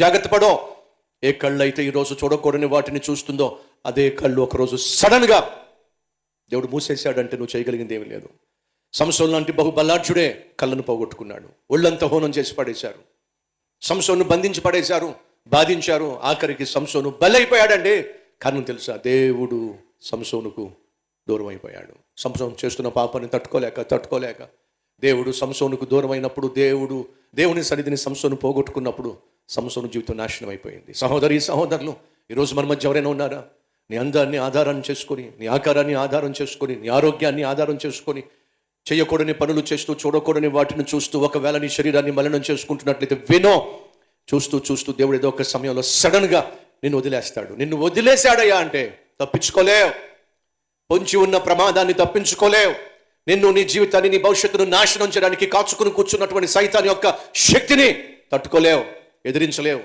జాగ్రత్త పడో. ఏ కళ్ళు అయితే ఈరోజు చూడకూడని వాటిని చూస్తుందో అదే కళ్ళు ఒకరోజు సడన్గా దేవుడు మూసేశాడంటే నువ్వు చేయగలిగింది ఏమీ లేదు. సంసోన్ లాంటి బహుబలాడ్చుడే కళ్ళను పోగొట్టుకున్నాడు. ఒళ్ళంతా హోనం చేసి పడేశారు. సంసోను బంధించి పడేశారు బాధించారు. ఆఖరికి సంసోను బలైపోయాడండి. కారణం తెలుసా? దేవుడు సంసోనుకు దూరం అయిపోయాడు సంసోను చేస్తున్న పాపాన్ని తట్టుకోలేక తట్టుకోలేక దేవుడు సంసోనుకు దూరం అయినప్పుడు దేవుడు దేవుని సన్నిధిని సంసోను పోగొట్టుకున్నప్పుడు సంవత్సరం జీవితం నాశనం అయిపోయింది. సహోదరి సహోదరులు ఈరోజు మన మధ్య ఎవరైనా ఉన్నారా? నీ అందాన్ని ఆధారం చేసుకొని నీ ఆకారాన్ని ఆధారం చేసుకొని నీ ఆరోగ్యాన్ని ఆధారం చేసుకొని చేయకూడని పనులు చేస్తూ చూడకూడని వాటిని చూస్తూ ఒకవేళ నీ శరీరాన్ని మలినం చేసుకుంటున్నట్లయితే వినో. చూస్తూ చూస్తూ దేవుడు ఏదో ఒక సమయంలో సడన్గా నిన్ను వదిలేస్తాడు. నిన్ను వదిలేశాడయ్యా అంటే తప్పించుకోలేవు. పొంచి ఉన్న ప్రమాదాన్ని తప్పించుకోలేవు. నిన్ను నీ జీవితాన్ని నీ భవిష్యత్తును నాశనం చేయడానికి కాచుకుని కూర్చున్నటువంటి సైతాన్ని యొక్క శక్తిని తట్టుకోలేవు. ఎదిరించలేవు